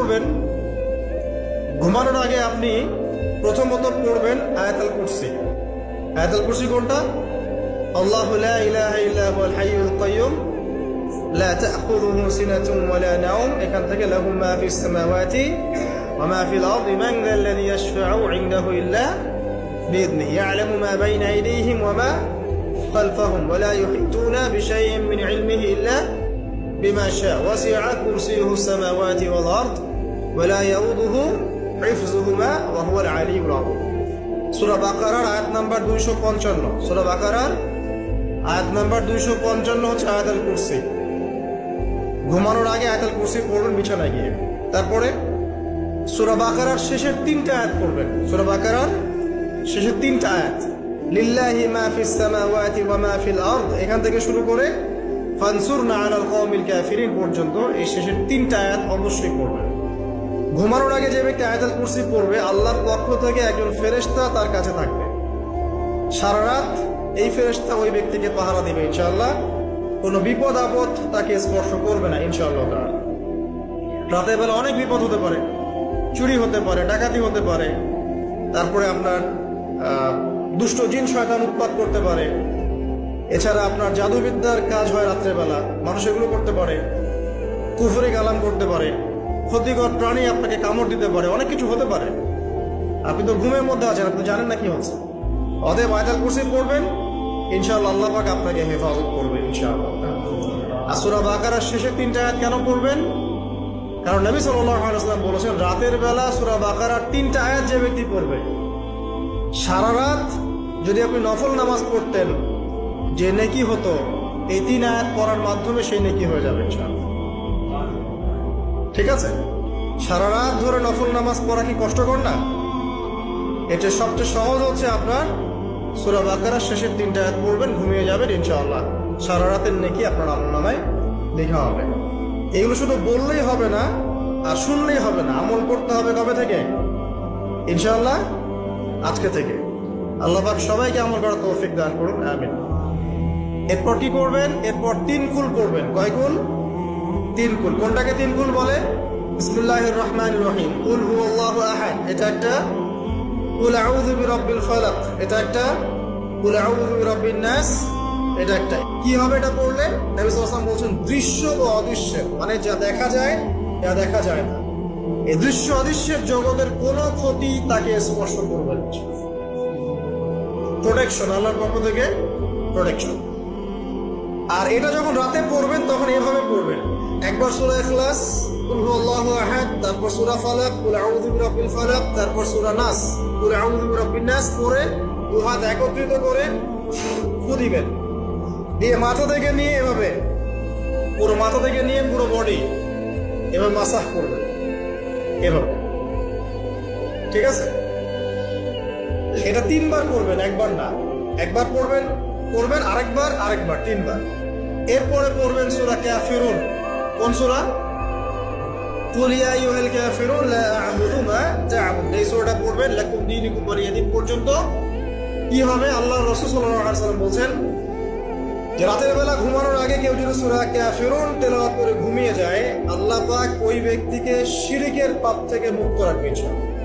করবেন ঘুমানোর আগে আপনি প্রথমত পড়বেন আয়াতাল কুরসি আয়াতাল কুরসি কোনটা আল্লাহ লা ইলাহা ইল্লা হুয়াল হাইয়ুল কাইয়ুম লা তাখুযুহু সিনাতুন ওয়ালা নাওম এখান থেকে লাহু মা ফিস সামাওয়াতি ওয়া মা ফিল আরদি মান যাল্লাযী ইয়াশফা'ু ইনদাহু ইল্লা بإذنه يعلم ما بين أيديهم وما خلفهم ولا يحيطون بشيء من علمه إلا بما شاء وسع كرسيه السماوات والأرض ولا يؤوده حفظهما وهو العلي العظيم সূরা বাকারার আয়াত নাম্বার 255 সূরা বাকারার আয়াত নাম্বার 255 হচ্ছে আয়াতুল কুরসি ঘুমানোর আগে আয়াতুল কুরসি পড়বেন বিছানায় গিয়ে তারপরে সূরা বাকারার শেষের তিনটা আয়াত পড়বেন সূরা বাকারার শেষের তিনটা আয়াত লিল্লাহি মা ফিস সামাওয়াতি ওয়া মা ফিল আরদ এখান থেকে শুরু করে ফানসুরনা আলাল কওমিল কাফিরিন পর্যন্ত এই শেষের তিনটা আয়াত অবশ্যই পড়বেন। ঘুমানোর আগে যে ব্যক্তি আয়াতুল কুরসি পড়বে, আল্লাহর পক্ষ থেকে একজন ফেরেশতা তার কাছে থাকবে। সারা রাত এই ফেরেশতা ওই ব্যক্তিকে পাহারা দেবে, ইনশাআল্লাহ। কোনো বিপদ আপদ তাকে স্পর্শ করবে না, ইনশাআল্লাহ রাতের বেলা অনেক বিপদ হতে পারে, চুরি হতে পারে, ডাকাতি হতে পারে। তারপরে আপনার দুষ্ট জিন শয়তান উৎপাত করতে পারে। এছাড়া আপনার জাদুবিদ্যার কাজ হয় রাত্রেবেলা। মানুষ এগুলো করতে পারে। কুফরি কালাম করতে পারে। ক্ষতিকর প্রাণী আপনাকে কামড় দিতে পারে। অনেক কিছু হতে পারে। আপনি তো ঘুমের মধ্যে আছেন, আপনি জানেন না কি হচ্ছে। অতএব আয়তাল কুরসি পড়বেন। ইনশাআল্লাহ আল্লাহ পাক আপনাকে হেফাজত করবে, ইনশাআল্লাহ। আসুরা বাকারার শেষে তিনটা আয়াত কেন পড়বেন? কারণ নবী সাল্লাম বলেছেন, রাতের বেলা সুরা বাকারার তিনটা আয়াত যে ব্যক্তি পড়বে। সারা রাত যদি আপনি নফল নামাজ পড়তেন যে নেকি হতো, এই তিন আয়াত পড়ার মাধ্যমে সেই নেকি হয়ে যাবে। ঠিক আছে? সারা রাত ধরে নফল নামাজ পড়া কি কষ্টকর না? এটা সবচেয়ে সহজ হচ্ছে আপনার সুরা বাকারার শেষের তিনটা আয়াত পড়বেন, ঘুমিয়ে যাবেন, ইনশাআল্লাহ। সারা রাতের নেকি আপনার আমল নামায় লেখা হবে। এগুলো শুধু বললেই হবে না, আর শুনলেই হবে না, আমল করতে হবে কবে থেকে? ইনশাআল্লাহ, আজকে থেকে। আল্লাহ সবাইকে আমল করার তৌফিক দান করুন, আমিন। এরপর কি করবেন? এরপর তিন কুল করবেন। কয় কুল? তিন কুল। কোনটাকে তিন কুল বলে? বিসমিল্লাহির রহমানির রহিম। কুল হুয়াল্লাহু আহাদ। এটা একটা কুল আউযু বিরাব্বিল ফালাক। এটা একটা কুল আউযু বিরাব্বিন নাস। এটা একটা। কি হবে এটা পড়লে? নবী সাল্লাল্লাহু বলছেন, দৃশ্য ও অদৃশ্যের। মানে যা দেখা যায় যা দেখা যায় না। এই দৃশ্য অদৃশ্যের জগতের কোনো ক্ষতি তাকে স্পর্শ করবে না। প্রোটেকশন আল্লাহর পক্ষ থেকে প্রোটেকশন আর এটা যখন রাতে পড়বেন, তখন এভাবে পড়বেন। একবার সূরা আহাদ, তারপর সূরা তারপর নাস পড়ে একত্রিত করে দিবেন। দিয়ে মাথা থেকে নিয়ে এভাবে, পুরো মাথা থেকে নিয়ে পুরো বডি করবেন। ঠিক আছে? এটা তিনবার করবেন একবার না। একবার পড়বেন করবেন আরেকবার আরেকবার, তিনবার। এরপরে পড়বেন সূরা কাফিরুন। কোন সুরা? কুল ইয়া আইয়ুহাল কাফিরুন, লা আ'বুদু মা তা'বুদুন। এই সূরাটা পড়বেন, লাকুম দীনুকুম পর্যন্ত। কি হবে? আল্লাহ রাসূল সাল্লাল্লাহু আলাইহি বলছেন রাতের বেলা ঘুমানোর আগে কেউ যদি সূরা কাফিরুন তেলাওয়াত করে ঘুমিয়ে যায়, আল্লাহ পাক ওই ব্যক্তিকে শিরিকের পাপ থেকে মুক্ত রাখবে ইনশাআল্লাহ।